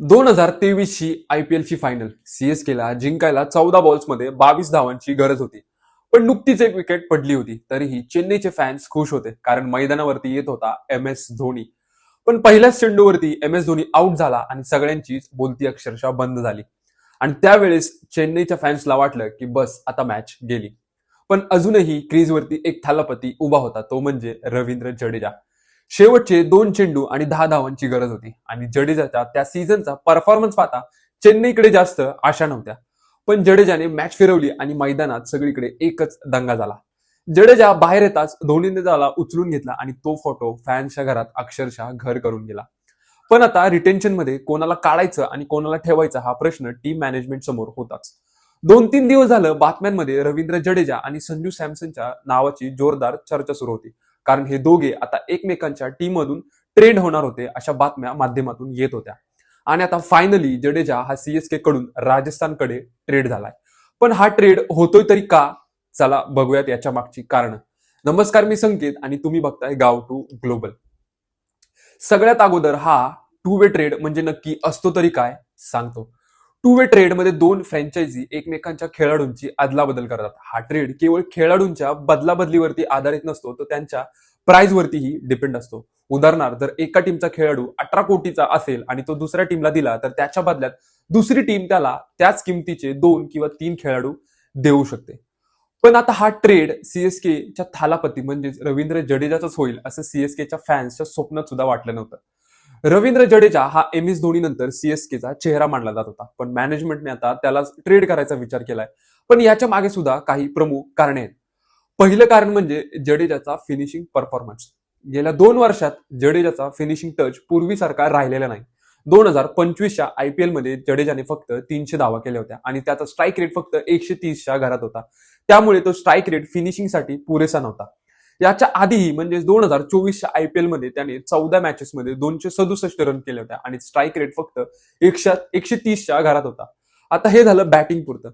दोन हजार तेवीस ची आय पी एलची फायनल सीएसकेला जिंकायला चौदा बॉल्समध्ये बावीस धावांची गरज होती. पण नुकतीच एक विकेट पडली होती. तरीही चेन्नईचे फॅन्स खुश होते. कारण मैदानावरती येत होता एम एस धोनी. पण पहिल्याच चेंडूवरती एम एस धोनी आऊट झाला आणि सगळ्यांचीच बोलती अक्षरशः बंद झाली. आणि त्यावेळेस चेन्नईच्या फॅन्सला वाटलं की बस आता मॅच गेली. पण अजूनही क्रीजवरती एक थालापती उभा होता. तो म्हणजे रवींद्र जडेजा. शेवटचे दोन चेंडू आणि दहा धावांची गरज होती. आणि जडेजाच्या त्या सीझनचा परफॉर्मन्स पाहता चेन्नईकडे जास्त आशा नव्हत्या. पण जडेजाने मॅच फिरवली आणि मैदानात सगळीकडे एकच दंगा झाला. जडेजा बाहेर येताच धोनीने त्याला उचलून घेतला आणि तो फोटो फॅन्सच्या घरात अक्षरशः घर करून गेला. पण आता रिटेन्शनमध्ये कोणाला काढायचं आणि कोणाला ठेवायचा हा प्रश्न टीम मॅनेजमेंट समोर होताच. दोन तीन दिवस झालं बातम्यांमध्ये रवींद्र जडेजा आणि संजू सॅमसनच्या नावाची जोरदार चर्चा सुरू होती. कारण हे दोघे आता एकमेकांच्या टीम मधून ट्रेड होणार होते अशा बातम्या माध्यमातून येत होत्या. आणि आता फायनली जडेजा हा सीएसके कडून राजस्थानकडे ट्रेड झालाय. पण हा ट्रेड होतोय तरी का? चला बघूयात याच्या मागची कारण. नमस्कार मी संकेत आणि तुम्ही बघताय गाव टू ग्लोबल. सगळ्यात अगोदर हा टू वे ट्रेड म्हणजे नक्की असतो तरी काय? सांगतो. टू वे ट्रेडमध्ये दोन फ्रँचायझी एकमेकांच्या खेळाडूंची अदलाबदल करतात. हा ट्रेड केवळ खेळाडूंच्या बदलाबदलीवरती आधारित नसतो तर त्यांच्या प्राइज वरतीही डिपेंड असतो. उदाहरणार्थ जर एका टीमचा खेळाडू अठरा कोटीचा असेल आणि तो दुसऱ्या टीमला दिला तर त्याच्या बदल्यात दुसरी टीम त्याला त्याच किमतीचे दोन किंवा तीन खेळाडू देऊ शकते. पण आता हा ट्रेड सीएसकेच्या थालापती म्हणजेच रवींद्र जडेजाचाच होईल असं सीएसकेच्या फॅन्सच्या स्वप्नात सुद्धा वाटलं नव्हतं. रवींद्र जडेजा हा एम एस धोनी नंतर सीएसकेचा चेहरा मानला जात होता. पण मॅनेजमेंटने आता त्याला ट्रेड करायचा विचार केलाय. पण याच्या मागे सुद्धा काही प्रमुख कारणे आहेत. पहिलं कारण म्हणजे जडेजाचा फिनिशिंग परफॉर्मन्स गेल्या दोन वर्षात जडेजाचा फिनिशिंग टच पूर्वीसारखा राहिलेला नाही. दोन हजार पंचवीसच्या आय पी मध्ये जडेजाने फक्त तीनशे धावा केल्या होत्या आणि त्याचा स्ट्राईक रेट फक्त एकशे तीसच्या घरात होता. त्यामुळे तो स्ट्राईक रेट फिनिशिंगसाठी पुरेसा नव्हता. याच्या आधीही म्हणजे दोन हजार चोवीसच्या आय पी मध्ये त्याने चौदा मॅचेसमध्ये दोनशे सदुसष्ट रन केले होते आणि स्ट्राईक रेट फक्त एकशे एकशे तीसच्या घरात होता. आता हे झालं बॅटिंग पुरतं.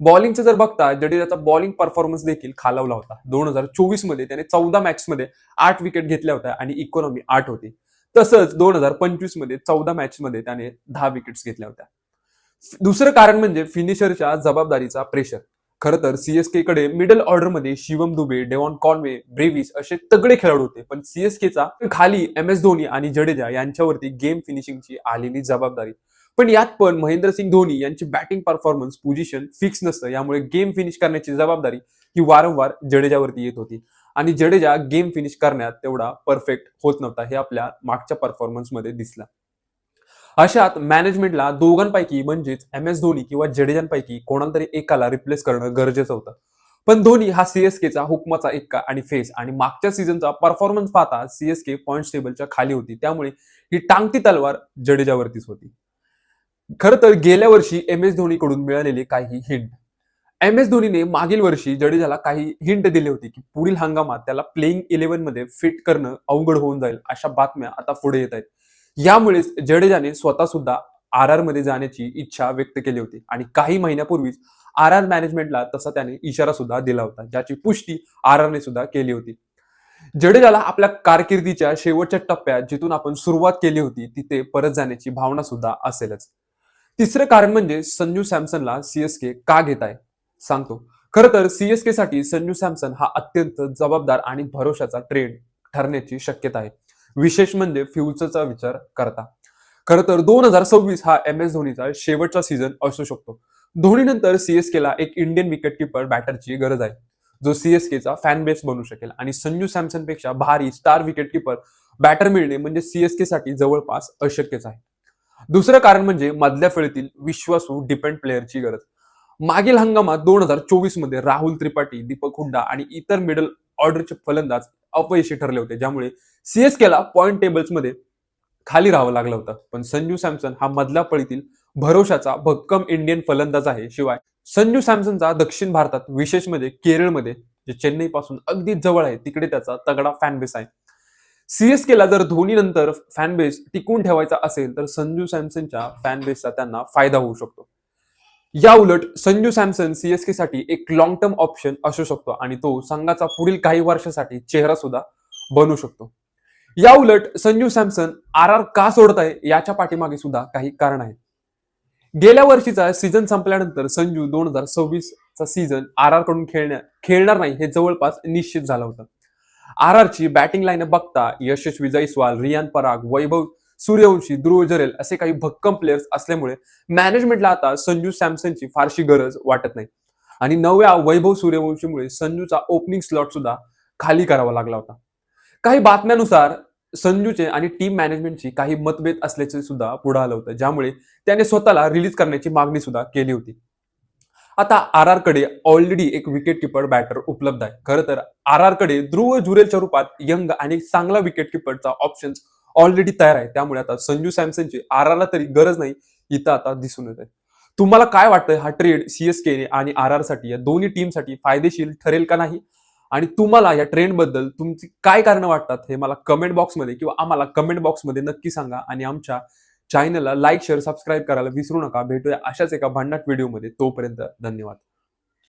बॉलिंगचं जर बघता जडेजाचा बॉलिंग परफॉर्मन्स देखील खालावला होता. दोन हजार चोवीसमध्ये त्याने चौदा मॅच मध्ये आठ विकेट घेतल्या होत्या आणि इकॉनॉमी आठ होती. तसंच दोन हजार पंचवीसमध्ये चौदा मॅच मध्ये त्याने दहा विकेट्स घेतल्या होत्या. दुसरं कारण म्हणजे फिनिशरच्या जबाबदारीचा प्रेशर खरं तर सीएसके कडे मिडल ऑर्डरमध्ये Shivam Dube Devon Conway Brevis असे तगडे खेळाडू होते. पण सीएसकेचा खाली एम एस धोनी आणि जडेजा यांच्यावरती गेम फिनिशिंगची आलेली जबाबदारी. पण यात पण महेंद्रसिंग धोनी यांची बॅटिंग परफॉर्मन्स पोझिशन फिक्स नसतं. यामुळे गेम फिनिश करण्याची जबाबदारी ही वारंवार जडेजावरती येत होती. आणि जडेजा गेम फिनिश करण्यात तेवढा परफेक्ट होत नव्हता हे आपल्या मागच्या परफॉर्मन्समध्ये दिसला. अशात मॅनेजमेंटला दोघांपैकी म्हणजेच एम एस धोनी किंवा जडेजांपैकी कोणाला तरी एकाला रिप्लेस करणं गरजेचं होतं. पण धोनी हा सीएसकेचा हुकमाचा एक्का आणि फेस आणि मागच्या सीझनचा परफॉर्मन्स पाहता सीएसके पॉईंट टेबलच्या खाली होती. त्यामुळे ही टांगती तलवार जडेजावरतीच होती. खरं तर गेल्या वर्षी एम एस धोनीकडून मिळालेले काही हिंट एम एस धोनीने मागील वर्षी जडेजाला काही हिंट दिले होती की पुढील हंगामात त्याला प्लेइंग इलेव्हनमध्ये फिट करणं अवघड होऊन जाईल अशा बातम्या आता पुढे येत आहेत. यामुळेच जडेजाने स्वतः सुद्धा आर आरमध्ये जाण्याची इच्छा व्यक्त केली होती. आणि काही महिन्यापूर्वीच आर आर मॅनेजमेंटला तसा त्याने इशारा सुद्धा दिला होता ज्याची पुष्टी आर आरने सुद्धा केली होती. जडेजाला आपल्या कारकिर्दीच्या शेवटच्या टप्प्यात जिथून आपण सुरुवात केली होती तिथे परत जाण्याची भावना सुद्धा असेलच. तिसरं कारण म्हणजे संजू सॅमसनला सीएसके का घेत आहे? सांगतो. खरं तर सीएसके साठी संजू सॅमसन हा अत्यंत जबाबदार आणि भरोशाचा ट्रेड ठरण्याची शक्यता आहे. विशेष म्हणजे फ्युचरचा विचार करता. खरं तर दोन हजार सव्वीस हा एम एस धोनीचा शेवटचा सीझन असू शकतो. धोनीनंतर सीएसकेला एक इंडियन विकेट किपर बॅटरची गरज आहे. जो सीएसकेचा फॅन बेस बनू शकेल आणि संजू सॅमसनपेक्षा भारी स्टार विकेट किपर बॅटर मिळणे म्हणजे सीएसके साठी जवळपास अशक्यच आहे. दुसरं कारण म्हणजे मधल्या फळीतील विश्वासू डिपेंड प्लेअरची गरज. मागील हंगामात दोन हजार चोवीसमध्ये राहुल त्रिपाठी दीपक हुड्डा आणि इतर मिडल ऑर्डरचे फलंदाज अपयशी ठरले होते ज्यामुळे सीएसकेला पॉईंट टेबल्समध्ये खाली राहावं लागलं होतं. पण संजू सॅमसन हा मधल्या पळीतील भरोशाचा भक्कम इंडियन फलंदाज आहे. शिवाय संजू सॅमसनचा दक्षिण भारतात विशेष म्हणजे केरळमध्ये जे चेन्नई पासून अगदी जवळ आहे तिकडे त्याचा तगडा फॅनबेस आहे. सीएसकेला जर धोनी नंतर फॅनबेस टिकून ठेवायचा असेल तर संजू सॅमसनच्या फॅनबेसचा त्यांना फायदा होऊ शकतो. या उलट संजू सॅमसन सीएसके साठी एक लॉंग टर्म ऑप्शन असू शकतो आणि तो संघाचा पुढील काही वर्षासाठी चेहरा सुद्धा बनू शकतो. या उलट संजू सॅमसन आर आर का सोडत आहे याच्या पाठीमागे सुद्धा काही कारण आहे. गेल्या वर्षीचा सीझन संपल्यानंतर संजू दोन हजार सव्वीसचा सीझन आर आरकडून खेळण्या खेळणार नाही हे जवळपास निश्चित झालं होतं. आर आर ची बॅटिंग लाईन बघता यशस्वी जयस्वाल रियान पराग वैभव सूर्यवंशी ध्रुव जरेल असे काही भक्कम प्लेयर्स असल्यामुळे मॅनेजमेंटला आता संजू सॅमसनची फारशी गरज वाटत नाही. आणि नव्या वैभव सूर्यवंशीमुळे संजूचा ओपनिंग स्लॉट सुद्धा खाली करावा लागला होता. काही बातम्यानुसार संजूचे आणि टीम मॅनेजमेंटची काही मतभेद असल्याचे सुद्धा पुढे आलं होतं ज्यामुळे त्याने स्वतःला रिलीज करण्याची मागणी सुद्धा केली होती. आता आर आरकडे ऑलरेडी एक विकेट किपर बॅटर उपलब्ध आहे. खरं तर आर आरकडे ध्रुव जुरेलच्या रूपात यंग आणि चांगला विकेट किपरचा ऑप्शन ऑलरेडी तयार आहे. त्यामुळे आता संजू सॅमसनची आर आरला तरी गरज नाही इथं आता दिसून येत आहे तुम्हाला काय वाटतं हा ट्रेड सीएसके आणि आर आरसाठी या दोन्ही टीमसाठी फायदेशीर ठरेल का नाही? आणि तुम्हाला या ट्रेंडबद्दल तुमची काय कारण वाटतात हे मला कमेंट बॉक्समध्ये किंवा आम्हाला कमेंट बॉक्समध्ये नक्की सांगा आणि आमच्या चॅनलला लाईक शेअर सबस्क्राईब करायला विसरू नका. भेटूया अशाच एका भांडणात व्हिडिओमध्ये तोपर्यंत धन्यवाद.